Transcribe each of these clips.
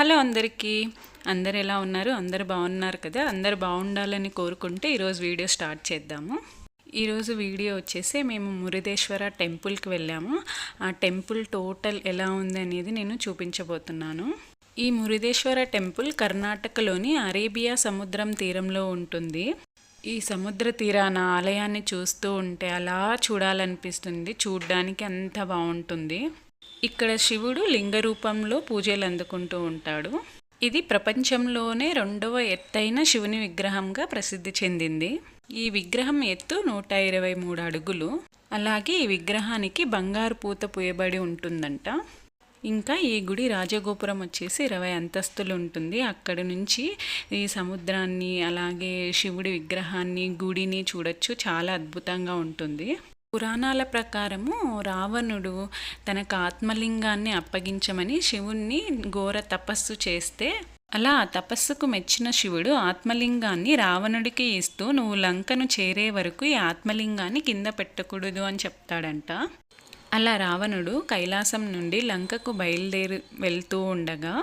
Hello అందరికీ. అందరు ఎలా ఉన్నారు? అందరు బాగున్నారు కదా? అందరు బాగుండాలని కోరుకుంటే ఈరోజు వీడియో స్టార్ట్ చేద్దాము. ఈరోజు వీడియో వచ్చేసి మేము మురుదేశ్వర టెంపుల్కి వెళ్ళాము. ఆ టెంపుల్ టోటల్ ఎలా ఉంది అనేది నేను చూపించబోతున్నాను. ఈ మురుదేశ్వర టెంపుల్ కర్ణాటకలోని అరేబియా సముద్రం తీరంలో ఉంటుంది. ఈ సముద్ర తీరాన ఆలయాన్ని చూస్తూ ఉంటే అలా చూడాలనిపిస్తుంది. చూడ్డానికి అంత బాగుంటుంది. ఇక్కడ శివుడు లింగ రూపంలో పూజలు అందుకుంటూ ఉంటాడు. ఇది ప్రపంచంలోనే రెండవ ఎత్తైన శివుని విగ్రహంగా ప్రసిద్ధి చెందింది. ఈ విగ్రహం ఎత్తు నూట ఇరవై మూడు అడుగులు. అలాగే ఈ విగ్రహానికి బంగారు పూత పూయబడి ఉంటుందంట. ఇంకా ఈ గుడి రాజగోపురం వచ్చేసి ఇరవై అంతస్తులు ఉంటుంది. అక్కడ నుంచి ఈ సముద్రాన్ని అలాగే శివుడి విగ్రహాన్ని గుడిని చూడొచ్చు. చాలా అద్భుతంగా ఉంటుంది. పురాణాల ప్రకారము రావణుడు తనకు ఆత్మలింగాన్ని అప్పగించమని శివుణ్ణి ఘోర తపస్సు చేస్తే అలా తపస్సుకు మెచ్చిన శివుడు ఆత్మలింగాన్ని రావణుడికి ఇస్తూ నువ్వు లంకను చేరే వరకు ఈ ఆత్మలింగాన్ని కింద పెట్టకూడదు అని చెప్తాడంట. అలా రావణుడు కైలాసం నుండి లంకకు బయలుదేరి వెళ్తూ ఉండగా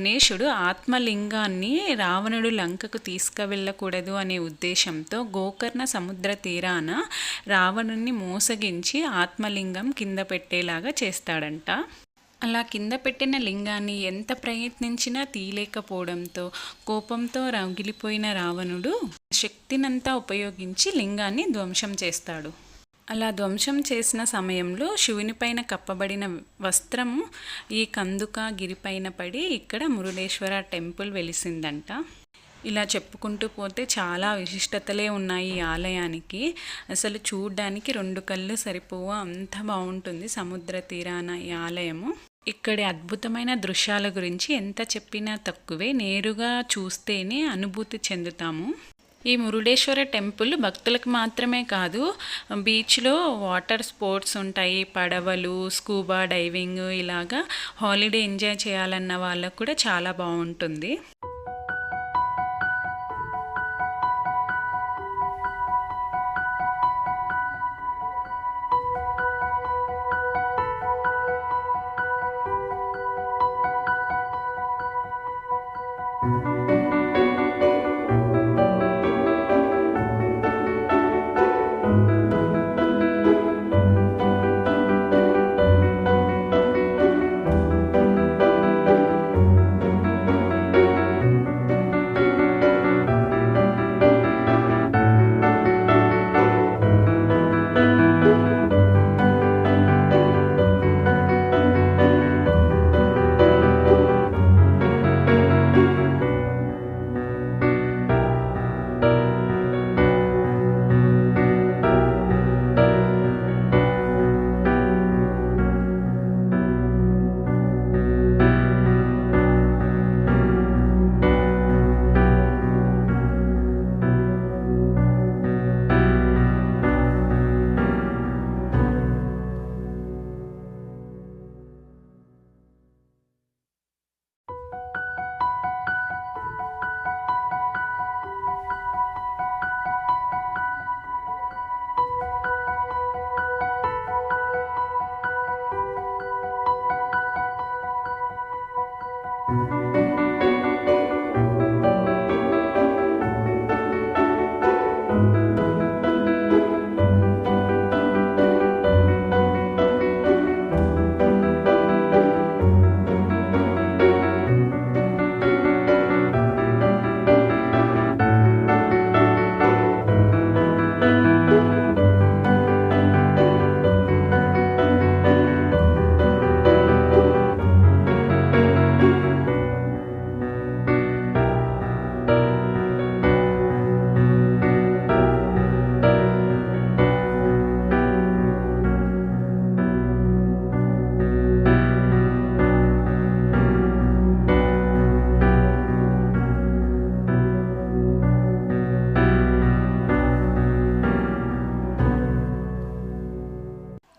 గణేశుడు ఆత్మలింగాన్ని రావణుడు లంకకు తీసుకువెళ్ళకూడదు అనే ఉద్దేశంతో గోకర్ణ సముద్ర తీరాన రావణుణ్ణి మోసగించి ఆత్మలింగం కింద పెట్టేలాగా చేస్తాడంట. అలా కింద పెట్టిన లింగాన్ని ఎంత ప్రయత్నించినా తీయలేకపోవడంతో కోపంతో రగిలిపోయిన రావణుడు శక్తినంతా ఉపయోగించి లింగాన్ని ధ్వంసం చేస్తాడు. అలా ధ్వంసం చేసిన సమయంలో శివునిపైన కప్పబడిన వస్త్రము ఈ కందుక గిరిపైన పడి ఇక్కడ మురుడేశ్వర టెంపుల్ వెలిసిందంట. ఇలా చెప్పుకుంటూ పోతే చాలా విశిష్టతలే ఉన్నాయి ఈ ఆలయానికి. అసలు చూడ్డానికి రెండు కళ్ళు సరిపోవు అంత బాగుంటుంది సముద్ర తీరాన ఈ ఆలయము. ఇక్కడి అద్భుతమైన దృశ్యాల గురించి ఎంత చెప్పినా తక్కువే నేరుగా చూస్తేనే అనుభూతి చెందుతాము. ఈ మురుడేశ్వర టెంపుల్ భక్తులకు మాత్రమే కాదు బీచ్లో వాటర్ స్పోర్ట్స్ ఉంటాయి పడవలు స్కూబా డైవింగ్ ఇలాగా హాలిడే ఎంజాయ్ చేయాలన్న వాళ్ళకు కూడా చాలా బాగుంటుంది.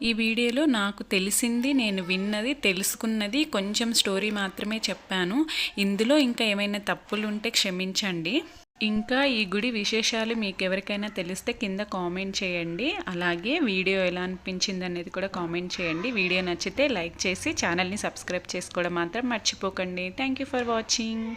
ఈ వీడియోలో నాకు తెలిసింది నేను విన్నది తెలుసుకున్నది కొంచెం స్టోరీ మాత్రమే చెప్పాను. ఇందులో ఇంకా ఏమైనా తప్పులు ఉంటే క్షమించండి. ఇంకా ఈ గుడి విశేషాలు మీకు ఎవరికైనా తెలిస్తే కింద కామెంట్ చేయండి. అలాగే వీడియో ఎలా అనిపించింది అనేది కూడా కామెంట్ చేయండి. వీడియో నచ్చితే లైక్ చేసి ఛానల్ని సబ్స్క్రైబ్ చేసుకోవడం మాత్రం మర్చిపోకండి. Thank you for watching.